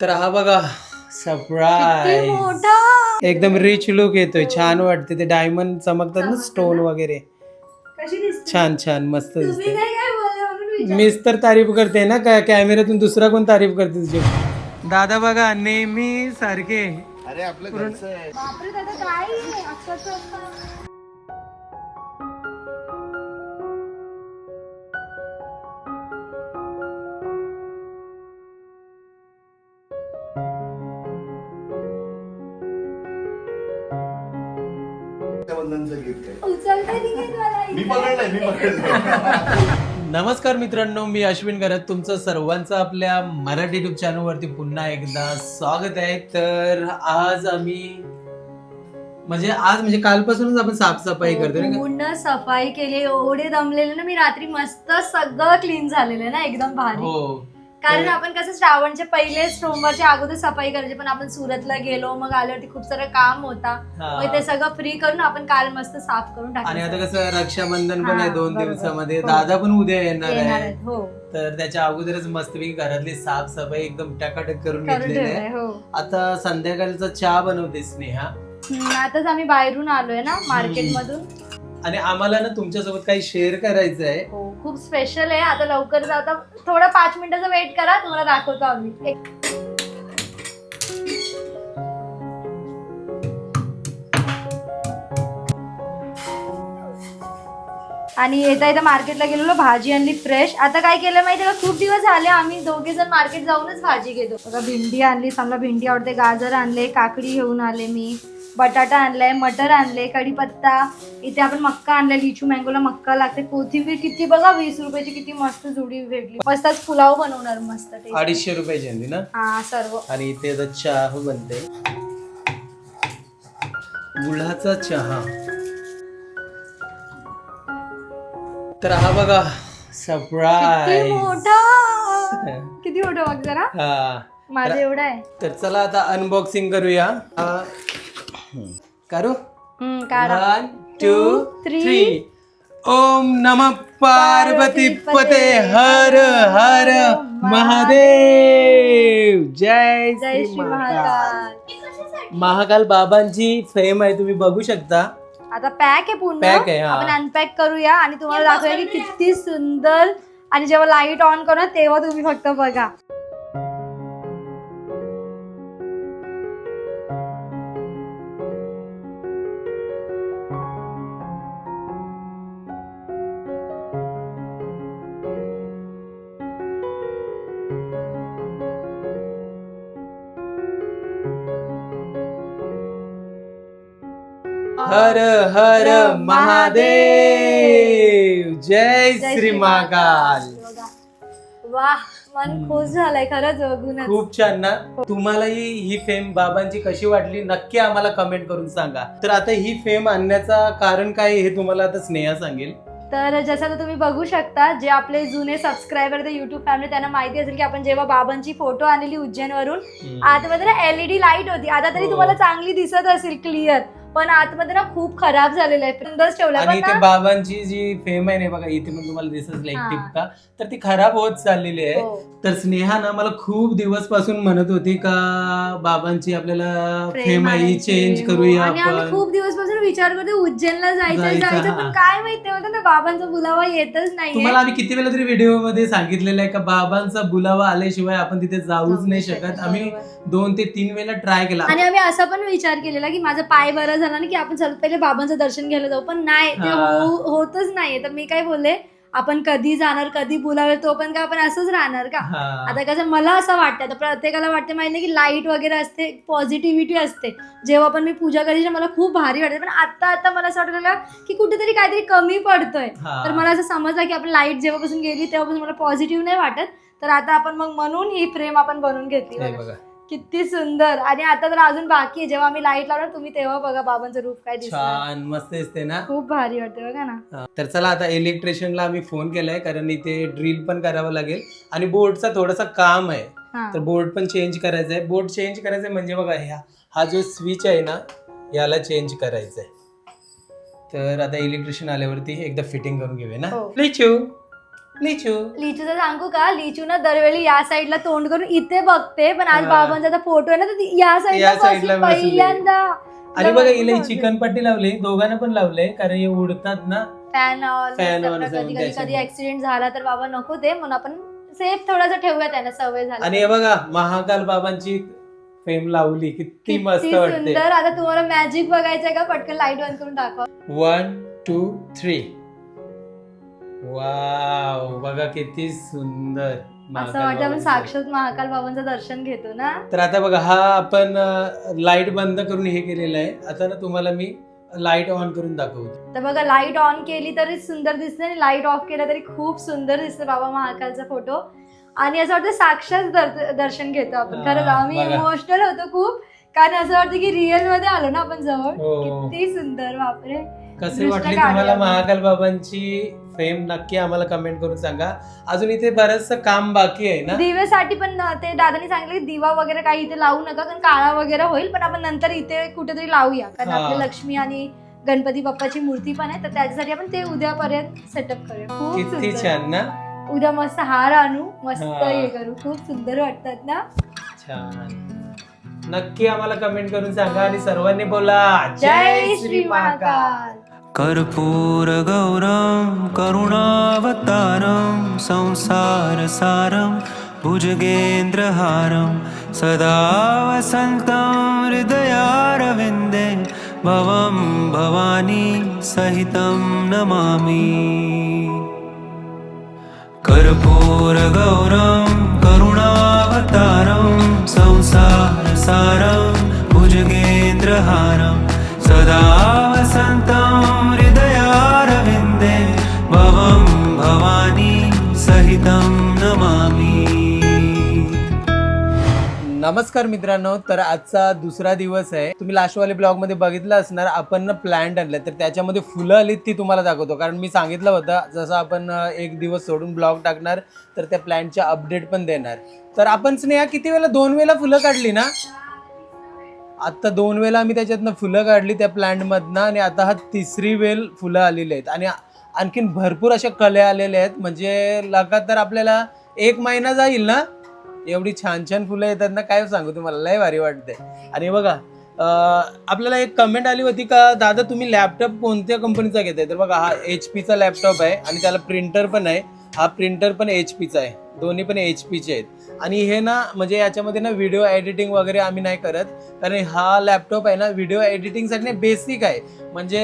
तर हा बघा किती सरप्राईज मोठा. एकदम रिच लुक येतोय छान वाटते ते डायमंड चमकतात ना स्टोन वगैरे. कशी दिसते? छान छान मस्त तुम्ही दिसते. काय काय बोलले म्हणून विचार- मीच तर तारीफ करते ना का कॅमेऱ्यातून दुसरा कोण तारीफ करते तुझी? दादा बघा नेहमी सारखे. अरे आपलं घरचं आहे? बापरे दादा काय आहे? अक्षरशः. रक्षाबंधनचं मी. पकडलंय मी पकडलंय. नमस्कार मित्रांनो मी अश्विन करत तुमचं सर्वांचं आपल्या मराठी युट्यूब चॅनलवरती पुन्हा एकदा स्वागत आहे. तर आज आम्ही म्हणजे आज म्हणजे कालपासूनच आपण साफसफाई करतो ना पूर्ण सफाई केली एवढे दमलेले ना मी रात्री मस्त सगळं क्लीन झालेलं ना एकदम भारी. हो. कारण आपण कसं श्रावणचे पहिले सोमवारच्या अगोदर सफाई करायची पण आपण सुरतला गेलो मग आल्यावरती खूप सारं काम होता. हा. मग ते सगळं फ्री करून आपण काल मस्त साफ करून आणि आता टाकलं कसं रक्षाबंधन पण आहे हा, दोन बरोबर. दिवसामध्ये. हो. दादा पण उद्या येणार येणार आहे आहेत हो. तर त्याच्या अगोदरच मस्तपैकी घरातली साफसफाई एकदम टकाटक करून करून घेतलेली ठेवलंय आहे हो. आता संध्याकाळचा चहा बनवते स्नेहा. हम्म, आताच आम्ही बाहेरून आलोय ना मार्केट मधून आणि आम्हाला ना तुमच्यासोबत काही शेअर करायचं आहे हो खूप स्पेशल आहे. आता लवकर जाता थोडं पाच मिनिटाचा वेट करा तुम्हाला दाखवतो आम्ही. एक- आणि येता येता मार्केटला गेलेलो भाजी आणली फ्रेश आता काय केलं माहिती का? खूप दिवस झाले आम्ही दोघे जण मार्केट जाऊनच भाजी घेतो. बघा भेंडी आणली समजा भेंडी आवडते. गाजर आणले काकडी घेऊन आले मी. बटाटा आणलाय मटर आणले कढीपत्ता. इथे आपण मक्का आणलाय लिचू मँगोला मक्का लागते. कोथिंबीर किती बघा वीस रुपयाची किती मस्त जुडी भेटली. मस्त आज पुलाव बनवणार मस्त tasty. अडीचशे रुपयाची आणली ना? हा सर्व. आणि इथे आता चहा बनते. गुळाचा चहा. तर हा बघा किती सरप्राईज मोठा! किती मोठा बघ जरा. हा. माझं एवढं आहे. तर चला आता अनबॉक्सिंग करूया. हा. करू? One two three. थ्री ओम नम पार्वती पते हर हर महादेव. जय जय श्री महाकाल. महाकाल. बाबांची फेम आहे तुम्ही बघू शकता. आता पॅक आहे पूर्ण. Pack आहे, हा. आपण अनपॅक करूया आणि तुम्हाला दाखवूया की किती सुंदर आणि जेव्हा लाइट ऑन करू ना, तेव्हा तुम्ही फक्त बघा. हर हर महादेव. जय श्री महाकाल. मन खुश झालंय खरंच बघूनच. खूप छान ना. तुम्हाला ही ही फेम बाबांची कशी वाटली नक्की आम्हाला कमेंट करून सांगा. तर आता ही फेम आणण्याचा कारण काय हे तुम्हाला आता स्नेहा सांगेल. तर जसं आता तुम्ही बघू शकता जे आपले जुने सबस्क्रायबर ते युट्यूब फॅमिली त्यांना माहिती असेल की आपण जेव्हा बाबांची फोटो आणलेली उज्जैनवरून आतमध्ये ना एलईडी लाइट होती. आता तरी हो. तुम्हाला चांगली दिसत असेल क्लिअर पण आतमध्ये ना खूप खराब झालेलं आहे सुंदरच ठेवलं आणि पण ना बाबांची जी फेम आहे ना बघा इथे पण तुम्हाला दिसत हा. टिपका तर ती खराब होत चाललेली आहे हो. तर स्नेहा ना मला खूप दिवसपासून म्हणत होती का बाबांची आपल्याला फेम आहे ही. चेंज हो. करूया आणि आम्ही आपण खूप दिवसपासून विचार करतो उज्जैनला जायचं जायचं, जायचं हा. पण काय माहिती होतं ना बाबांचा बुलावा येतच नाहीये तुम्हाला आम्ही किती वेळा तरी व्हिडिओमध्ये सांगितलेलं आहे का बाबांचा बुलावा आल्याशिवाय आपण तिथे जाऊच जाऊ नाही शकत, आम्ही बरोबर. दोन ते तीन वेळेला ट्राय केला आणि आम्ही असा पण विचार केलेला की माझा पाय बरा झाला ना की आपण सर्वात पहिले बाबांचं दर्शन घ्यायला जाऊ पण नाही ते हा. होतच नाहीये तर मी काय बोलले आपण कधी जाणार कधी बोलावे तो पण का आपण असंच राहणार का. आता कसं मला असं वाटतं आता प्रत्येकाला वाटते माहिती नाही की लाइट वगैरे असते पॉझिटिव्हिटी असते जेव्हा पण मी पूजा करायची मला खूप भारी वाटते पण आता आता मला असं वाटलं की कुठेतरी काहीतरी कमी पडतोय. तर मला असं समजलं की आपण लाइट जेव्हापासून गेली तेव्हापासून मला पॉझिटिव्ह नाही वाटत तर आता आपण मग म्हणून ही फ्रेम आपण बनवून घेतली बघा. बघा किती सुंदर. आणि आता तर अजून बाकी आहे. जेव्हा आम्ही लाइट लावणार तुम्ही तेव्हा बघा बाबांचं रूप काय छान मस्त दिसते ना? खूप भारी वाटते बघा ना. हा. तर चला आता इलेक्ट्रिशियनला आम्ही फोन केलाय कारण इथे ड्रिल पण करावं लागेल. आणि बोर्डचा थोडासा काम आहे. हा. तर बोर्ड पण चेंज करायचा आहे बोर्ड चेंज करायचं आहे म्हणजे बघा ह्या हा जो स्विच आहे ना याला चेंज करायचा आहे तर आता इलेक्ट्रिशियन आल्यावरती एकदा फिटिंग करून घेऊया ना? हो. लिचू लिचू? लिचूचं सांगू का? लिचू ना दरवेळी या साईडला तोंड करून इथे बघते पण आज हा. बाबांचा आता फोटो आहे ना तर ती या साईडला या साईडला बसली. पहिल्यांदा. आणि बघा हिला चिकन पट्टी लावली दोघांना पण लावले कारण हे उडतात ना. फॅन Fan on कधी कधी. कधी ऍक्सिडेंट झाला तर बाबा नको ते म्हणून आपण सेफ थोडासा ठेवूया त्यांना सवय झाली. आणि हे बघा महाकाल बाबांची फेम लावली किती मस्त किती वाटते. सुंदर आता तुम्हाला मॅजिक बघायचंय का? पटकन लाइट बंद करून दाखवा. वन टू थ्री वाव बघा किती सुंदर. असं महाकाल वाटतं आपण बाबांचं. साक्षात महाकाल बाबांचं दर्शन घेतो ना? तर आता बघा हा आपण लाइट बंद करून हे केलेलं आहे. आता ना तुम्हाला मी लाइट ऑन करून दाखवतो. तर बघा लाइट ऑन केली तरी सुंदर दिसते आणि लाइट ऑफ केला तरी खूप सुंदर दिसते बाबा महाकालचा फोटो आणि असं वाटतं साक्षात दर- दर्शन घेतो आपण. हा, खरंच आम्ही बघा. इमोशनल होतो खूप. कारण असं वाटतं की रिअलमध्ये आलो ना आपण जवळ. हो. किती सुंदर बापरे. कसे वाटली तुम्हाला. महाकाल बाबांची फेम नक्की आम्हाला कमेंट करून सांगा. अजून इथे बरचस काम बाकी आहे ना? दिवेसाठी पण ते दादानी सांगितलं की दिवा वगैरे काही इथे लावू नका कारण काळा वगैरे होईल पण आपण नंतर इथे कुठेतरी लावूया. कारण हा. आपली लक्ष्मी आणि गणपती बाप्पाची मूर्ती पण आहे तर त्याच्यासाठी आपण ते उद्यापर्यंत सेटअप करूया. खूप किती सुंदर. छान ना? उद्या मस्त हार आणू मस्त हा. हे करू. खूप सुंदर वाटतात ना? छान. नक्की आम्हाला कमेंट करून सांगा आणि सर्वांनी बोला. जय श्री महाकाल. कर्पूरगौरं करुणावतारं संसारसारं भुजगेन्द्रहारं सदा वसन्तं हृदयारविन्दे भवं भवानी सहितं नमामि। कर्पूरगौरं करुणावतारं संसारसारं भुजगेन्द्रहारं सदा नमस्कार मित्रांनो तर आजचा दुसरा दिवस आहे. तुम्ही लास्टवाले ब्लॉगमध्ये बघितलं असणार आपण ना प्लांट आणलं तर त्याच्यामध्ये फुलं आलीत ती तुम्हाला दाखवतो. कारण मी सांगितलं होतं जसं आपण एक दिवस सोडून ब्लॉग टाकणार तर त्या प्लांटच्या अपडेट पण देणार. तर आपण स्नेहा किती वेळा दोन वेळा फुलं काढली ना? आता दोन वेळा आम्ही त्याच्यातनं फुलं काढली त्या प्लॅन्टमधनं आणि आता हा तिसरी वेल फुलं आलेली आहेत. आणि आणखीन भरपूर अशा कले आलेल्या आहेत. म्हणजे लगातार आपल्याला एक महिना जाईल ना? एवढी छान छान फुलं येतात ना काय सांगू तुम्हाला लय भारी वाटते आणि बघा आपल्याला एक कमेंट आली होती का दादा तुम्ही लॅपटॉप कोणत्या कंपनीचा घेताय? तर बघा हा एच पीचा लॅपटॉप आहे आणि त्याला प्रिंटर पण आहे. हा प्रिंटर पण एच पीचा आहे. दोन्ही पण एच पीचे आहेत. आणि हे ना म्हणजे याच्यामध्ये ना व्हिडिओ एडिटिंग वगैरे आम्ही नाही करत. कारण हा लॅपटॉप आहे ना व्हिडिओ एडिटिंगसाठी बेसिक आहे. म्हणजे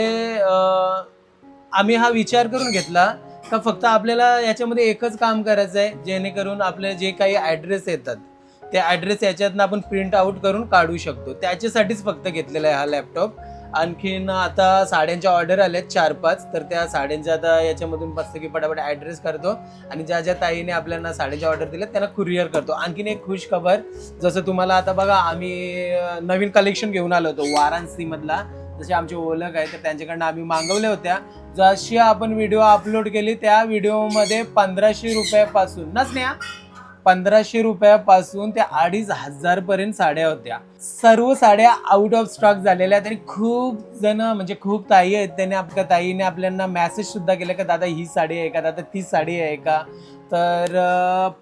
आम्ही हा विचार करून घेतला का फक्त आपल्याला याच्यामध्ये एकच काम करायचं आहे जेणेकरून आपले जे काही ॲड्रेस येतात ते ॲड्रेस याच्यातनं आपण प्रिंट आउट करून काढू शकतो. त्याच्यासाठीच फक्त घेतलेला आहे हा लॅपटॉप आणखीन आता साड्यांच्या ऑर्डर आल्यात चार पाच तर त्या साड्यांच्या आता याच्यामधून मस्त की पटापट ॲड्रेस करतो आणि ज्या ज्या ताईने आपल्याला साड्यांच्या ऑर्डर दिल्या त्यांना कुरिअर करतो. आणखीन एक खुश खबर जसं तुम्हाला आता बघा आम्ही नवीन कलेक्शन घेऊन आलो होतो वाराणसीमधला. जशी आमची ओळख आहे तर त्यांच्याकडनं आम्ही मागवल्या होत्या. जशी आपण व्हिडिओ अपलोड केली त्या व्हिडिओमध्ये पंधराशे रुपयापासून ना स्नेहा? पंधराशे रुपयापासून ते अडीच हजारपर्यंत साड्या होत्या. सर्व साड्या आउट ऑफ स्टॉक झालेल्या आहेत आणि खूप जण म्हणजे खूप ताई आहेत त्याने आपल्या ताईने आपल्याला मेसेज सुद्धा का दादा ही साडी आहे का? दादा ती साडी आहे का? तर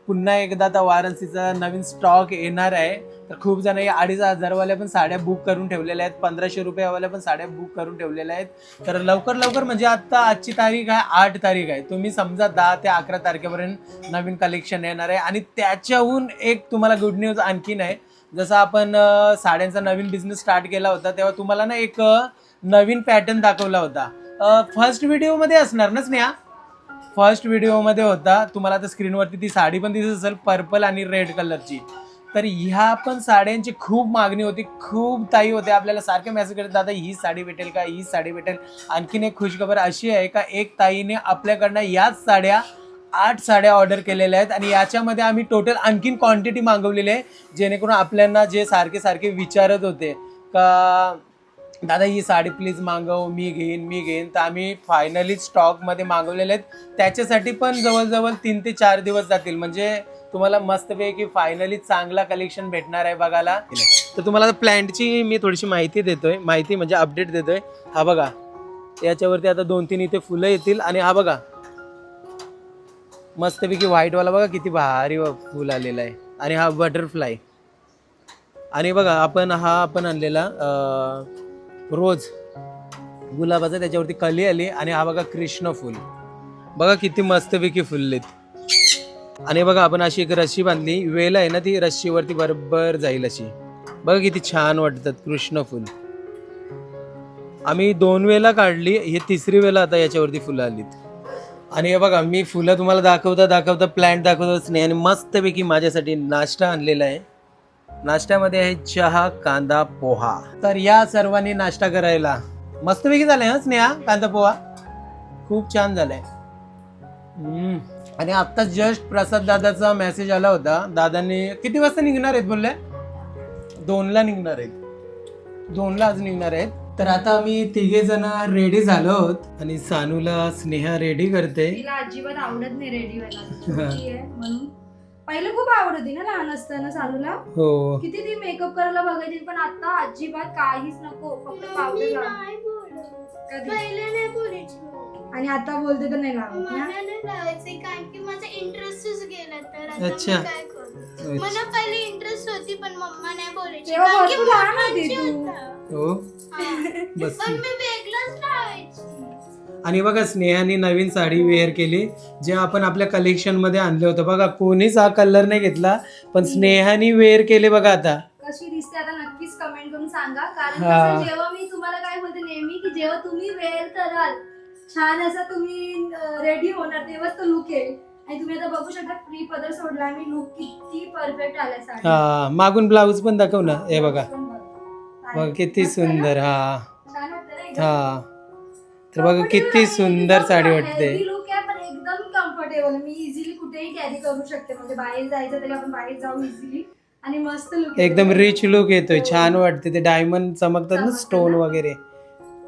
पुन्हा एकदा आता वाराणसीचा नवीन स्टॉक येणार आहे. तर खूप जण या अडीच हजारवाल्या पण साड्या बुक करून ठेवलेल्या आहेत. पंधराशे रुपयावाल्या पण साड्या बुक करून ठेवलेल्या आहेत. तर लवकर लवकर म्हणजे आता आजची तारीख आहे आठ तारीख आहे. तुम्ही समजा दहा ते अकरा तारखेपर्यंत नवीन कलेक्शन येणार आहे. आणि त्याच्याहून एक तुम्हाला गुड न्यूज आणखीन आहे. जसं आपण साड्यांचा नवीन बिझनेस स्टार्ट केला होता तेव्हा तुम्हाला ना एक नवीन पॅटर्न दाखवला होता. फर्स्ट व्हिडिओमध्ये असणार ना स्नेहा? फर्स्ट व्हिडिओमध्ये होता. तुम्हाला आता स्क्रीनवरती ती साडी पण दिसत असेल पर्पल आणि रेड कलरची तर ह्या पण साड्यांची खूप मागणी होती. खूप ताई होते आपल्याला सारखे मेसेज करत दादा ही साडी भेटेल का? ही साडी भेटेल? आणखीन एक खुशखबर अशी आहे का एक ताईने आपल्याकडनं याच साड्या आठ साड्या ऑर्डर केलेल्या आहेत आणि याच्यामध्ये आम्ही टोटल आणखीन क्वांटिटी मागवलेली आहे जेणेकरून आपल्याला जे सारखे सारखे विचारत होते. का दादा ही साडी प्लीज मागव मी घेईन मी घेईन. तर आम्ही फायनली स्टॉकमध्ये मागवलेले आहेत. त्याच्यासाठी पण जवळजवळ तीन ते चार दिवस जातील. म्हणजे तुम्हाला मस्तपैकी फायनली चांगला कलेक्शन भेटणार आहे बघायला. तर तुम्हाला प्लॅन्टची मी थोडीशी माहिती देतोय. माहिती म्हणजे अपडेट देतोय. हा बघा. याच्यावरती आता दोन तीन इथे फुलं येतील. आणि हा बघा. मस्तपैकी व्हाईटवाला बघा किती भारी फुल आलेला आहे. आणि हा बटरफ्लाय आणि बघा आपण हा आपण आणलेला रोज गुलाबाचा त्याच्यावरती कली आली आणि हा बघा कृष्ण फुल. बघा किती मस्तपैकी फुललेत. आणि बघा आपण अशी एक रस्सी बांधली. वेल आहे ना ती रस्सीवरती बरोबर जाईल अशी. बघा किती छान वाटतात कृष्ण फुल. आम्ही दोन वेला काढली. हे तिसरी वेला आता याच्यावरती फुलं आलीत. आणि हे बघा मी फुलं तुम्हाला दाखवता दाखवता प्लॅन्ट दाखवतच नाही आणि मस्तपैकी माझ्यासाठी नाश्ता आणलेला आहे. नाश्त्यामध्ये आहे चहा कांदा पोहा. तर या सर्वांनी नाश्ता करायला. मस्तपैकी झालंय हा स्नेहा? कांदा पोहा? खूप छान झालाय. आणि आता जस्ट प्रसाद दादाचा मेसेज आला होता. दादांनी किती वाजता निघणार आहेत बोलले? दोनला निघणार आहेत. दोनला आज निघणार आहेत. तर आता आम्ही तिघे जण रेडी झालो आहोत. आणि सानूला स्नेहा रेडी करते. तिला अजिबात आवडत नाही रेडी व्हायला. म्हणून. पहिले खूप आवडत होती ना लहान असताना चालूला हो किती ती मेकअप करायला बघायची पण आता अजिबात काहीच नको फक्त पावडर लाव. कधी? आणि आता बोलते तर नाही लावत ना मला नाही लावायचे कारण की माझा इंटरेस्टच गेला तर आता मी अच्छा. काय करू मला पहिले इंटरेस्ट होती पण मम्मा नाही बोलायची तेव्हा कारण की भरपूर लहान मोठ्यांची होती तू. होता. हो हा. बस पण मी वेगळंच लावायची आणि बघा स्नेहाने नवीन साडी वेअर केली जे आपण आपल्या कलेक्शनमध्ये आणले होतं. बघा कोणीच हा कलर नाही घेतला पण स्नेहाने वेअर केले बघा आता. कशी दिसते आता नक्कीच कमेंट करून सांगा. कारण हा. कसं जेव्हा मी तुम्हाला काय बोलते नेहमी की जेव्हा तुम्ही वेअर कराल छान असा तुम्ही रेडी होणार तेव्हाच तो लुक येईल. आणि तुम्ही आता बघू शकता फ्री पदर सोडला आणि लुक किती परफेक्ट साडी हा मागून ब्लाऊज पण दाखव ना. हे बघा. पण बघ. बघ किती सुंदर हा. छान वाटतं ना एकदम? हा. तर बघा किती सुंदर साडी वाटते. लुक आहे पण एकदम कम्फर्टेबल मी इझिली कुठेही कॅरी करू शकते. म्हणजे बाहेर जायचं तरी आपण बाहेर जाऊ इझिली आणि मस्त लुक एकदम रिच लुक येतोय. छान वाटते ते डायमंड चमकतात ना स्टोन वगैरे.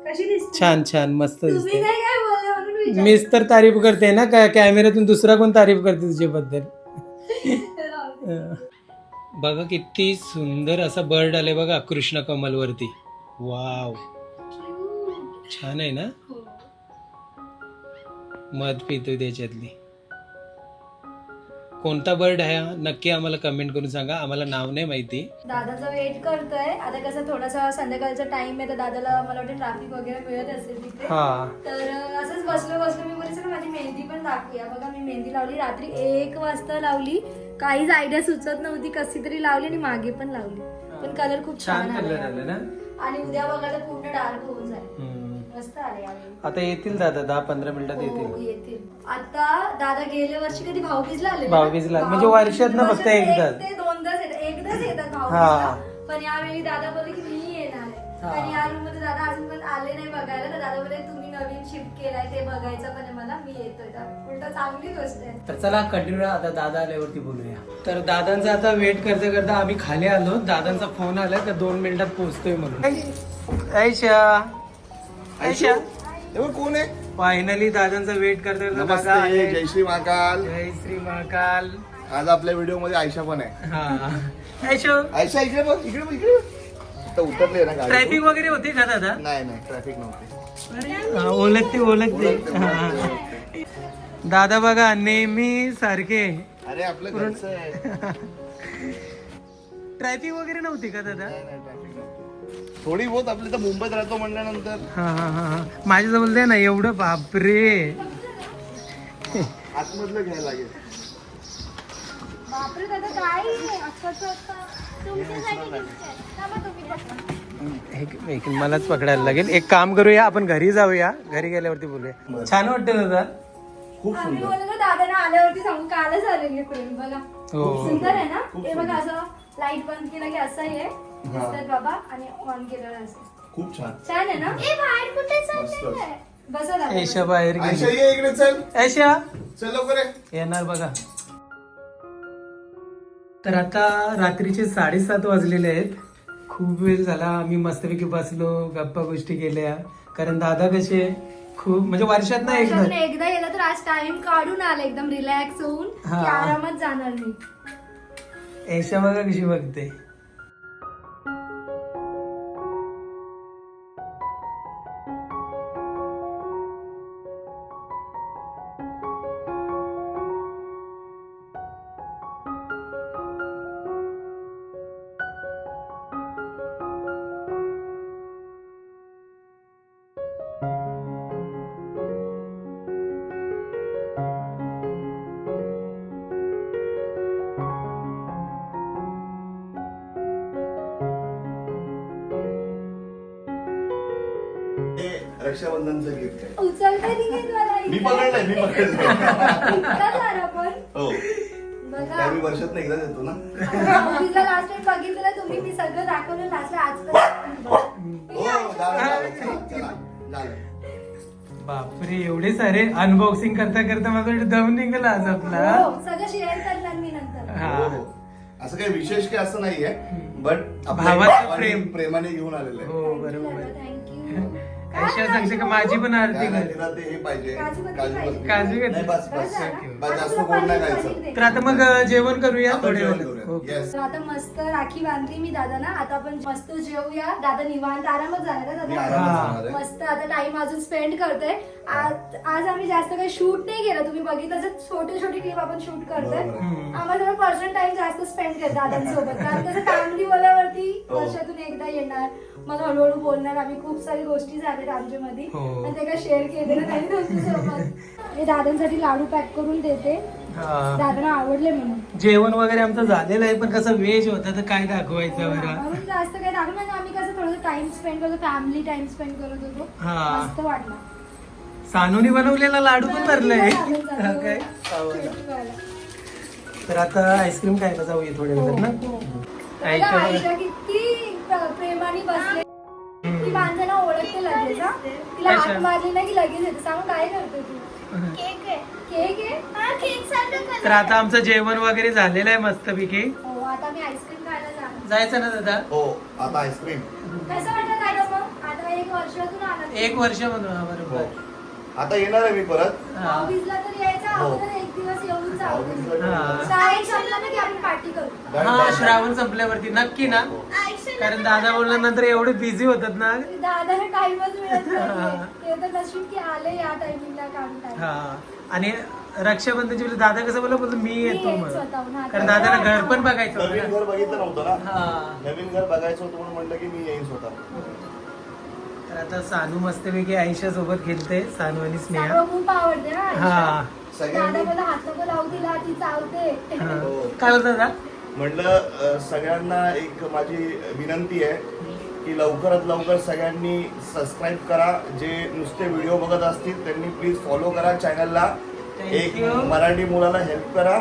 कशी दिसते? छान छान. मस्त तुम्ही दिसते. काय काय बोलले म्हणून विचारते. मीच तर तारीफ करते ना काय कॅमेऱ्यातून दुसरा कोण तारीफ करते तुझ्याबद्दल? अं, बघा किती सुंदर असा बर्ड आले बघा कृष्ण कमल वरती वाव छान आहे ना? हो. मध पितोय त्याच्यातली. कोणता बर्ड आहे हा? नक्की आम्हाला कमेंट करून सांगा. आम्हाला नाव नाही माहिती. दादाचा वेट करतोय. आता कसं थोडासा संध्याकाळचा टाइम आहे तर दादाला मला वाटतं ट्रॅफिक वगैरे मिळत असेल तिथे. हा. तर असंच बसलो बसलो. मी बोलायचं माझी मेहंदी पण दाखवूया. बघा मी मेहंदी लावली. रात्री एक वाजता लावली. काहीच आयडिया सुचत नव्हती. कशी तरी लावली आणि मागे पण लावली. पण कलर खूप छान छान कलर आला ना? आणि उद्या बघायला पूर्ण डार्क होऊन. मस्त आले यावेळी आता येतील दादा दहा पंधरा मिनिटात हो, येतील. येतील. आता दादा गेल्या वर्षी कधी भाऊबीजला आले ना? भाऊबीजला, म्हणजे वर्षातनं फक्त वर्षात एकदाच. एक ते दोनदाच येतात एकदाच येतात हा. भाऊबीजला. पण यावेळी दादा बोलले की मी येणार आहे. हा. आणि या रूममध्ये दादा अजून पण आले नाही बघायला. तर दादा बोलले तुम्ही नवीन शिफ्ट केलाय ते बघायचं पण आहे मला. मी येतोय. उलट चांगली गोष्ट आहे. तर चला कंटिन्यू आता दादा आल्यावरती बोलूया. तर दादांचा आता वेट करता करता आम्ही खाली आलो. दादांचा फोन आला तर दोन मिनिटात पोहोचतोय म्हणून. ऐशा. एवढं कोण आहे? फायनली दादांचा वेट करता करता दादा नमस्ते आले. जय श्री महाकाल. जय श्री महाकाल. आज आपल्या व्हिडिओमध्ये आयशा पण आहे. हा. ऐशो आयशा इकडे बघ इकडे बघ इकडे बघ. आता उतरले ना गाडी. ट्रॅफिक वगैरे होती का दादा? नाही नाही ट्रॅफिक नव्हती. हा, ओळखते ओळखते. ओळखते, हा. ओळखते. दादा बघा नेहमी सारखे. अरे आपलं घरचं आहे. ट्रॅफिक वगैरे नव्हती का दादा? नाही, नाही, traffic नव्हती. थोडी बहुत आपली तर मुंबईत राहतो म्हणल्यानंतर. हा हा हा हा. माझ्याजवळ दे ना एवढं बापरे. आतमधलं घ्यायला लागेल. बापरे दादा काय तुमच्यासाठी gift आहे. थांबा तुम्ही पकडा. एक एक मलाच पकडायला लागेल. एक काम करूया आपण घरी जाऊया. घरी गेल्यावरती बोलूया. छान वाटतं दादा. खूप आम्ही सुंदर. बोललो दादाने आल्यावरती सांगू कालच आलेली फ्रेंड बघा. हो. सुंदर आहे ना? हे बघा. असं लाइट बंद केलं की असं आहे दिसतात बाबा आणि ऑन केलं असं खूप छान. छान आहे ना ए बाहेर कुठे बसा दादा. ऐशा बाहेर आयशा गेली ये इकडे चल. ऐशा. चल लवकर ये. येणार बघा. तर आता रात्रीचे साडेसात वाजलेले आहेत. खूप वेळ झाला. आम्ही मस्तपैकी बसलो गप्पा गोष्टी केल्या. कारण दादा कसे खूप म्हणजे वर्षात ना एकदा. वर्षातून एकदा गेला तर आज टाइम काढून आला. एकदम रिलॅक्स होऊन. हा. आरामात जाणार मी. ऐशा बघा कशी बघते. मी पण. हो. मी वर्षात एकदा देतो ना. ऑफिसला लास्ट टाइम बघितलं तुम्ही मी सगळं दाखवलं लास्ट आजपर्यंत. हो बापरे एवढे सारे अनबॉक्सिंग करता करता माझा दम निघाला आज आपला. हो, सगळं शेअर करणार मी नंतर. हा. हो, हो. असं काही विशेष काही असं नाहीये बट भावाचं प्रेम. प्रेमाने घेऊन आलेलं आहे. हो बरोबर. आयशा सांगते का माझी पण आरती त्याला कर तिला ते हे पाहिजे काजू कतली काजू पाहिजे. कतली. काजू कतली. नाही, बस बस झालं? बस जास्त गोड नाही खायचं तर आता मग अं, जेवण करूया आपण थोडे जेवण वेळ करूया. ओके. Yes. तर आता मस्त राखी बांधली मी दादा ना आता आपण मस्त जेवूया दादा निवांत आरामच झाला ना मी दादा आरामात हा. जाणार आहे. मस्त आता टाइम अजून स्पेंड करतोय आज आज आम्ही जास्त काही शूट नाही केलं तुम्ही बघितलं असेल छोटे छोटे क्लिप आपण शूट करतोय बरोबर आहे. हम्म. आम्हाला पर्सनल टाइम जास्त स्पेंड करतो दादांसोबत कारण कसं फॅमिली बोलावरती हो. वर्षातून एकदा येणार मग हळूहळू बोलणार आम्ही खूप सारी गोष्टी झाल्या आमच्यामध्ये. हो. आणि ते काय शेअर केलेलं नाही तुमच्यासोबत. मी दादांसाठी लाडू पॅक करून देते. हा. दादांना आवडले म्हणून. जेवण वगैरे आमचं झालेलं आहे पण कसं व्हेज होतं तर काय दाखवायचं बरं? म्हणून जास्त काही दाखवलं नाही. आम्ही कसं थोडं टाइम स्पेंड करतो फॅमिली टाइम स्पेंड करत होतो. हा. मस्त वाटलं. सानूनी बनवलेला लाडू पण भरलाय. हा काय. तर आता आईस्क्रीम खायला जाऊया थोड्या वेळात ना? हो, हो. किती प्रेमाने बसले. ती माणसाला ओळखते लगेच हा. तिला. हात मारली ना की लगेच येते. सांग काय करते तू? केक आहे. केक आहे? हा केक सारखं तर आता आमचं जेवण वगैरे झालेलं आहे मस्तपैकी हो आता मी आईस्क्रीम खायला जाणार. जायचं ना दादा? हो आता आईस्क्रीम कसं वाटलं मग? आता एक वर्षातून आला एक वर्ष म्हणून हा, हो. बरोबर आता येणार आहे मी परत. हा. ऑफिसला तर एक दिवस येऊन जाऊ. ऑफिसला हा. शाळेत संपलं ना की आपण पार्टी करू? हा श्रावण संपल्यावरती नक्की ना. कारण दादा बोलल्यानंतर एवढे बिझी होतात ना. दादाला टाइमच मिळत नाही. ते तर नशीब की आले या टायमिंगला काम टाइम हा. आणि रक्षाबंधनच्या वेळी दादा कसं बोलला? बोलतो मी येतो मग स्वतःहून, हा. कारण दादाला घर पण बघायचं होतं नवीन ना. घर बघितलं नव्हतं ना? हा. नवीन घर बघायचं होतं म्हणून म्हटलं की मी येईन स्वतः. तर आता सानू मस्तपैकी आईशा सोबत खेळते सानू आणि स्नेहा. खूप आवडते ना हा. दादा मला हात नको लावू तिला ती चावते. हा. काय बोलतो दादा? म्हटलं अ, सगळ्यांना एक माझी विनंती आहे की लवकरात लवकर सगळ्यांनी सबस्क्राईब करा. जे नुसते व्हिडिओ बघत असतील त्यांनी प्लीज फॉलो करा चॅनलला Thank एक you. मराठी मुलाला हेल्प करा.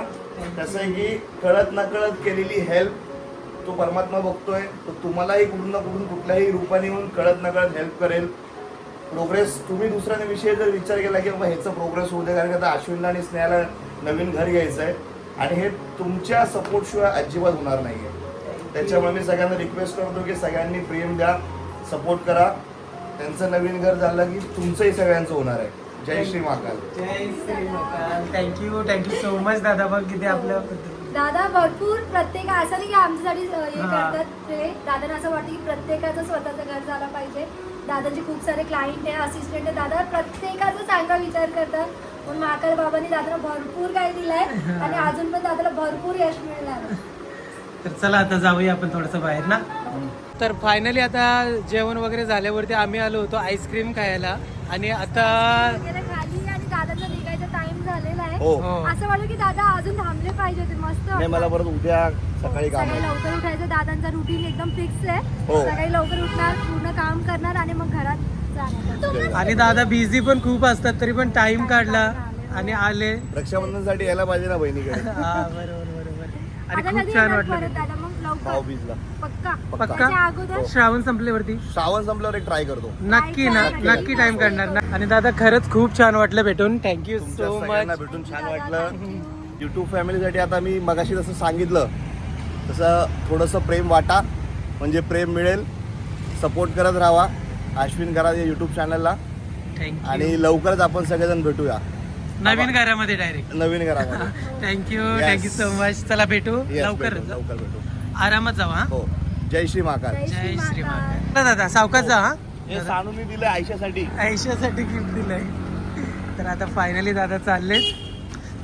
कसं आहे की कळत न कळत केलेली हेल्प तो परमात्मा बघतोय. तो तुम्हालाही कुठून ना कुठून कुठल्याही रूपाने येऊन कळत न कळत हेल्प करेल. प्रोग्रेस तुम्ही दुसऱ्या विषयी जर विचार केला की बाबा ह्याचं प्रोग्रेस होऊ दे कारण का आता अश्विनला आणि स्नेहाला नवीन घर घ्यायचं आहे आणि हे तुमच्या सपोर्टशिवाय अजिबात होणार नाही आहे त्याच्यामुळे मी सगळ्यांना रिक्वेस्ट करतो की सगळ्यांनी प्रेम द्या सपोर्ट करा. त्यांचं नवीन घर झालं की तुमचंही सगळ्यांचं होणार आहे. जय श्री महाकाल. जय Shri thank you thank you so much दादा. बघ किती आपल्या दादा भरपूर प्रत्येक असं नाही की आमच्यासाठी हे हा. करतात ते. दादांना असं वाटतं की प्रत्येकाचं स्वतःचं घर झालं पाहिजे. दादांचे खूप सारे क्लायंट आहे असिस्टंट आहे. दादा प्रत्येकाचा चांगला विचार करतात. पण महाकाल बाबांनी दादाला भरपूर काही दिलंय आणि अजून पण दादाला भरपूर यश मिळणार. तर चला आता जाऊया आपण थोडस बाहेर ना. तर फायनली आता जेवण वगैरे झाल्यावरती आम्ही आलो होतो आईस्क्रीम खायला. आणि आता वगैरे खाली आणि दादाचा निघायचा टाइम झालेला आहे हो. हो. असं वाटलं की दादा अजून थांबले पाहिजे होते मस्त नाही मला वाटलं. परत उद्या सकाळी काम सकाळी आहे. लवकर उठायचं दादांचा रुटीन एकदम फिक्स आहे. हो. सकाळी लवकर उठणार पूर्ण काम करणार आणि मग घरात जाणार. आणि दादा बिझी पण खूप असतात तरी पण टाइम काढला आणि आले. रक्षाबंधनसाठी यायला पाहिजे ना बहिणीकडे. हा बरोबर बरोबर. आणि आता खूप छान वाटलं परत दादा? भाऊबीजला. पक्का. पक्का. त्याच्या अगोदर. श्रावण संपल्यावरती श्रावण संपल्यावर एक ट्राय करतो. नक्की ना नक्की टाइम काढणार ना. आणि दादा खरंच खूप छान वाटलं भेटून. थँक्यू तुमच्या सो सगळ्यांना मच भेटून छान वाटलं. युट्यूब फॅमिलीसाठी आता मी मगाशी जसं सांगितलं तसं थोडंसं प्रेम वाटा. म्हणजे प्रेम मिळेल. सपोर्ट करत राहा. अश्विन करा या युट्यूब चॅनलला थँक्यू आणि लवकरच आपण सगळेजण भेटूया. नवीन घरामध्ये डायरेक्ट नवीन घरामध्ये. Thank you Yes. Thank you so much चला भेटू. Yes, लवकर भेटू, लवकर भेटू. आरामात जाऊ हा? हो. जय श्री महाकाल. जय श्री महाकाल. चला दादा सावकाश जा हा? हे सानूनी दिलं आयशासाठी आयुष्यासाठी गिफ्ट दिलंय. तर आता फायनली दादा चालले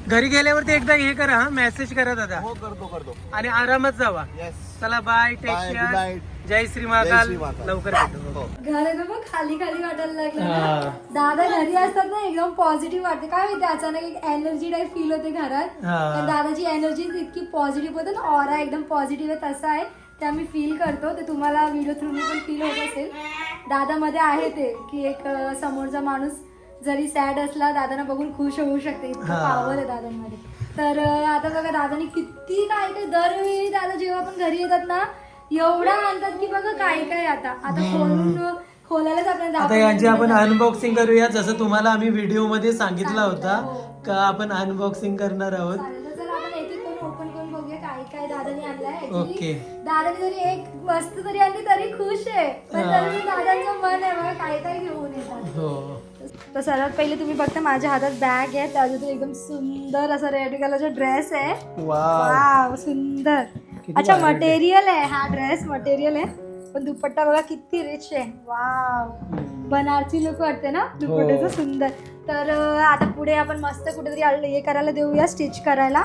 घरी गेल्यावरती एकदा हे करा हा. मेसेज करा दादा. हो करतो करतो. आणि आरामात जावा. येस चला बाय टेक केअर. जय श्री महाकाल. लवकर भेटू. हो. घर आहे ना मग खाली खाली वाटायला लागलं. दादा घरी असतात ना एकदम पॉझिटिव्ह वाटते. काय माहिती अचानक एक एनर्जी टाईप फील होते घरात. हा. तर दादाची एनर्जी इतकी पॉझिटिव्ह होते ना ऑरा एकदम पॉझिटिव्ह आहे तसा आहे. ते आम्ही फील करतो. ते तुम्हाला व्हिडिओ थ्रू पण फील होत असेल. दादामध्ये आहे ते की एक समोरचा माणूस जरी सॅड असला दादांना बघून खुश होऊ शकते. इतकं. पावर आहे दादांमध्ये. तर आता बघा दादाने किती काय काय दरवेळी दादा जेव्हा पण घरी येतात ना एवढा आणतात की बघा काय काय आता. आता खोलून खोलायलाच आपल्याला आता दाखवून यांची आपण. अनबॉक्सिंग करूया जसं तुम्हाला आम्ही व्हिडिओमध्ये सांगितला होता हो. का आपण अनबॉक्सिंग करणार आहोत. चालेल, तर चला आपण एक एक करून ओपन करून बघूया काय काय दादाने आणलंय. Actually, okay. दादाने जरी एक वस्तू जरी आणली तरी खुश आहे. पण हा. तरी दादांचं मन आहे बघा काय काय घेऊन येतात. हो. तर सर्वात पहिले तुम्ही बघता माझ्या हातात बॅग आहे. त्याच्यातून एकदम सुंदर असा रेड कलरचा ड्रेस आहे. वा वाव सुंदर. अच्छा. मटेरियल आहे. हा ड्रेस मटेरियल आहे. पण दुपट्टा बघा किती रिच आहे. वाव बनारसी लुक वाटते ना? दुपट्ट्याचं हो. सुंदर. तर आता पुढे आपण मस्त कुठेतरी आल- हे करायला देऊया स्टिच करायला.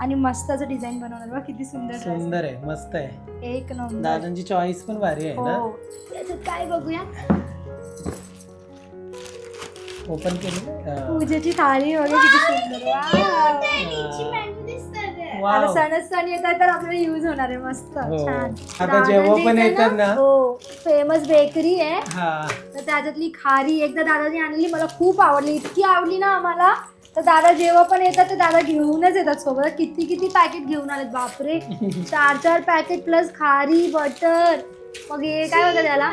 आणि मस्त असं डिझाईन बनवणार बघा किती सुंदर सुंदर आहे मस्त आहे. एक नंबर. दादांची चॉईस पण भारी आहे ना? हो. त्याच्यात काय बघूया? ओपन केलं? पूजेची थाळी वगैरे किती सुंदर. नीची मेंदू दिसतात आहे. सण तर आपल्याला युज होणार आहे मस्त. हो. छान. आता जेव्हा पण येतात ना हो फेमस बेकरी आहे. हा. तर त्याच्यातली खारी एकदा दादाने आणलेली मला खूप आवडली. इतकी आवडली ना आम्हाला. तर दादा जेव्हा पण येतात तर दादा घेऊनच येतात सोबत. किती किती पॅकेट घेऊन आलेत बापरे. चार चार पॅकेट प्लस खारी बटर मग हे काय होतं त्याला?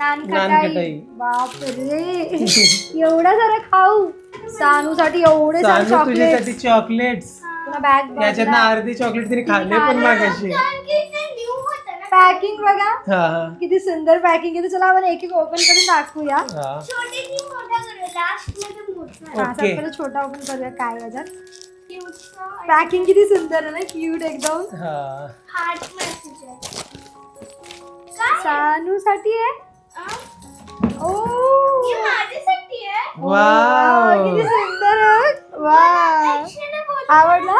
नानखटाई. बापरे. एवढा सारा खाऊ. सानूसाठी एवढे सारे सानू तुझ्यासाठी चॉकलेट चॉकलेट्स पुन्हा बॅग याच्यातनं अर्धी चॉकलेट तिने खाल्ले पण मागाशी कारण की ते new होतं ना. पॅकिंग बघा हा हा किती सुंदर पॅकिंग आहे तर चला आपण एक एक ओपन करून दाखवूया हा. हा, ओके. सगळं छोटा ओपन करूया काय याच्यात Cute पॅकिंग किती सुंदर आहे ना क्यूट एकदम हा आहे. सानू साठी आहे? ओ हे माझ्यासाठी आहे. वाव किती सुंदर आहे. वा. आवडला?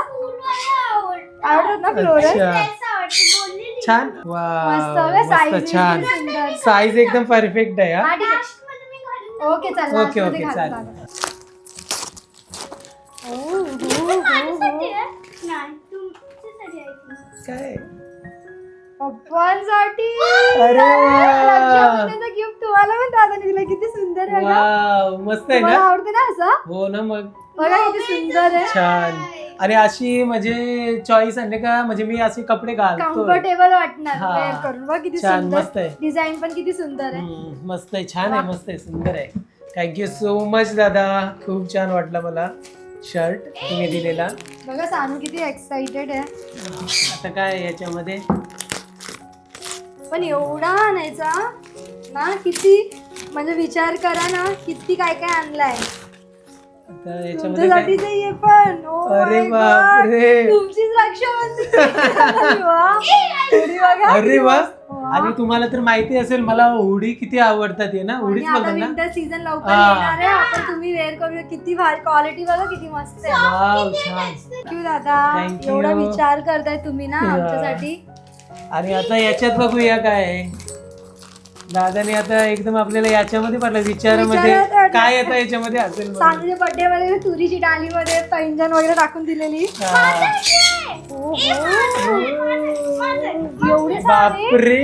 आवडतं. ना फ्लोरल. छान मस्त वा बघा, size मस्त छान सुंदर. साईज एकदम परफेक्ट आहे हा हा, ठीक ओके चल ओके, last मध्ये ओके, चालेल. ओ, हो, हो, हो. काय पप्पांसाठी अरे वा. गिफ्ट तुम्हाला पण दादाने दिला. किती सुंदर आहे. वाव मस्त आहे तुम्हाला ना? आवडते ना असं? हो ना मग. बघा किती सुंदर आहे. छान. आणि अशी म्हणजे चॉईस आणले का? म्हणजे मी असे कपडे घालतो कम्फर्टेबल वाटणार. हा. वेअर करून. बघा किती छान, सुंदर. मस्त आहे. डिझाईन पण किती सुंदर आहे. हम्म, मस्त आहे. छान आहे मस्त आहे. सुंदर आहे. थँक्यू सो मच दादा. खूप छान वाटलं मला. शर्ट तुम्ही दिलेला. बघा सानू किती एक्साइटेड आहे. आता काय याच्यामध्ये? पण एवढा आणायचा ना किती म्हणजे विचार करा ना किती काय काय आणलाय आता याच्यामध्ये काय हे पण Oh अरे my God. बापरे. तुमचीच रक्षाबंधन वा. उडी बघा अरे वा. आणि तुम्हाला तर माहिती असेल मला उडी किती आवडतात हे ना आणि आता ना विंटर सीझन लवकर हा. येणार आहे आपण तुम्ही वेअर करूया किती भारी क्वालिटी बघा किती मस्त आहे वाव छान थँक्यू दादा Thank you. एवढा विचार करताय तुम्ही ना. आमच्यासाठी आणि आता याच्यात बघूया काय आहे. दादाने आता एकदम आपल्याला याच्यामध्ये पडलं विचारामध्ये विचारात. काय येतं याच्यामध्ये असेल म्हणून. सांगलीच्या बर्थडे मध्ये तुरीची डालीमध्ये पैंजण वगैरे टाकून दिलेली हा. एवढे सारे बापरे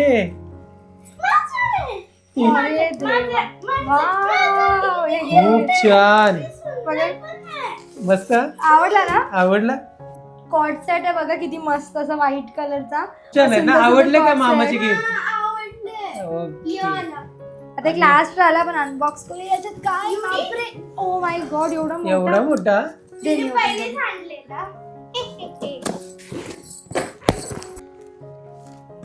अरे देवा. वाव. हे घे, खूप. छान बघा. मस्त आवडला ना आवडला कॉट सेट आहे बघा किती मस्त असा व्हाईट कलरचा छान आहे ना? सुंदर आवडले का. मामाची गिफ्ट. आता एक लास्ट राहिला पण अनबॉक्स करूया. याच्यात काय? बापरे. ओ माय गॉड एवढा मोठा? एवढा मोठा? मी पहिलेच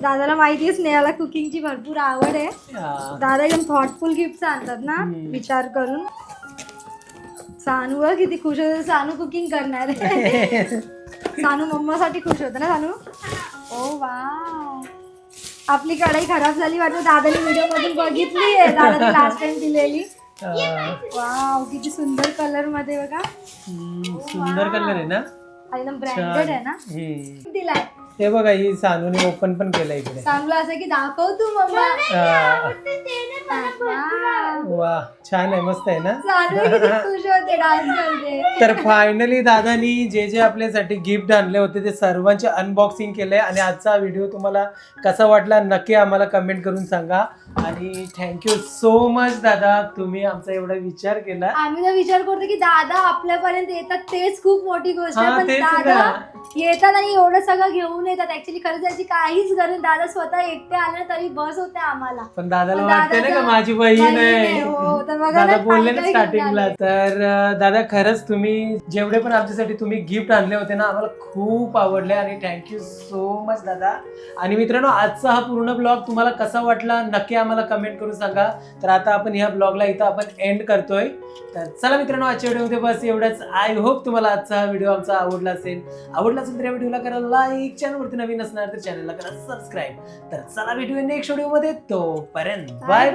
दादाला माहिती आहे स्नेहाला कुकिंगची भरपूर आवड आहे. हा. दादा एकदम थॉटफुल गिफ्ट आणतात ना. विचार करून. सानू बघ किती खुश होते सानू कुकिंग करणार आहे. सानू मम्मासाठी खुश होतं ना सानू? ओ वा आपली कढाई खराब झाली वाटतं दादाने व्हिडिओ मधून बघितली आहे. दादाने लास्ट टाइम दिलेली. वाव किती सुंदर कलरमध्ये बघा. सुंदर कलर आहे ना? एकदम ब्रँडेड आहे ना. दिलाय. हे बघा ही सानूने ओपन पण केलं इकडे. चांगलं असं की दाखव तू मम्मा. हा. वा छान आहे मस्त आहे ना? चालू आहे किती खुश होते डान्स करते. तर फायनली दादानी जे जे आपल्यासाठी गिफ्ट आणले होते ते सर्वांचे अनबॉक्सिंग केले आणि आजचा व्हिडिओ तुम्हाला कसा वाटला नक्की आम्हाला कमेंट करून सांगा. आणि थँक्यू सो मच दादा. तुम्ही आमचा एवढा विचार केला. आम्ही तर विचार करतो की दादा आपल्यापर्यंत येतात तेच खूप मोठी गोष्ट आहे. हा, पण तेच दादा ना. येतात आणि एवढं सगळं घेऊन येतात. ऍक्च्युली खरंच त्याची काहीच गरज. दादा स्वतः एकटे आले तरी बस होते आम्हाला. पण दादाला पण वाटते ना का माझी बहीण आहे? हो. तर बघा दादा ना, बोलले ना स्टार्टिंगला तर अं, दादा खरंच तुम्ही जेवढे पण आमच्यासाठी तुम्ही गिफ्ट आणले होते ना आम्हाला खूप आवडले आणि थँक्यू सो मच दादा. आणि मित्रांनो आजचा हा पूर्ण ब्लॉग तुम्हाला कसा वाटला नक्की आम्हाला कमेंट करून सांगा. तर आता आपण ह्या ब्लॉगला इथं आपण एंड करतोय. तर चला मित्रांनो आजच्या व्हिडिओमध्ये बस एवढंच. आय होप तुम्हाला आजचा हा व्हिडिओ आमचा आवडला असेल. आवडला असेल तर या व्हिडिओला करा लाईक चॅनलवरती नवीन असणार तर चॅनलला करा सबस्क्राईब तर चला भेटूया नेक्स्ट व्हिडिओमध्ये तोपर्यंत बाय. बाय